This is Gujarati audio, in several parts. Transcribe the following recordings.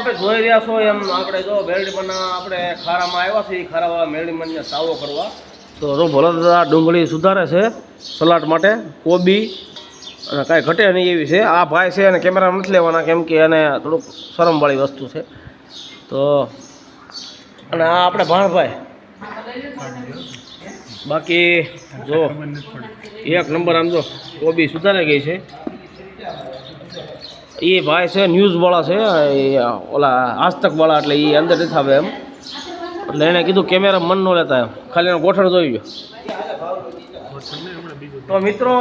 આપણે જોઈ રહ્યા છો એમ આપણે જો મેરડીમનના આપણે ખારામાં આવ્યા છીએ. ખારાવાળા મેરડીમનને સાવો કરવા. તો જો ભોલાદાદા ડુંગળી સુધારે છે સલાડ માટે. કોબી અને કાંઈ ઘટે નહીં એવી છે. આ ભાઈ છે અને કેમેરા નથી લેવાના કેમ કે એને થોડુંક શરમવાળી વસ્તુ છે. તો અને આ આપણે ભાણભાઈ. બાકી જો એક નંબર આમ જો કોબી સુધારે ગઈ છે. એ ભાઈ છે ન્યૂઝવાળા છે ઓલા આજતકવાળા એટલે એ અંદર નથી આવે એમ. એટલે એણે કીધું કેમેરા મન ન લેતા એમ. ખાલી એનો ગોઠણ જોઈ ગયો. તો મિત્રો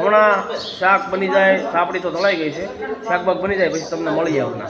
હમણાં શાક બની જાય, સાપડી તો તળાઈ ગઈ છે. શાકભાગ બની જાય, પછી તમને મળી જાય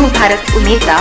न्यू भारत उमेदा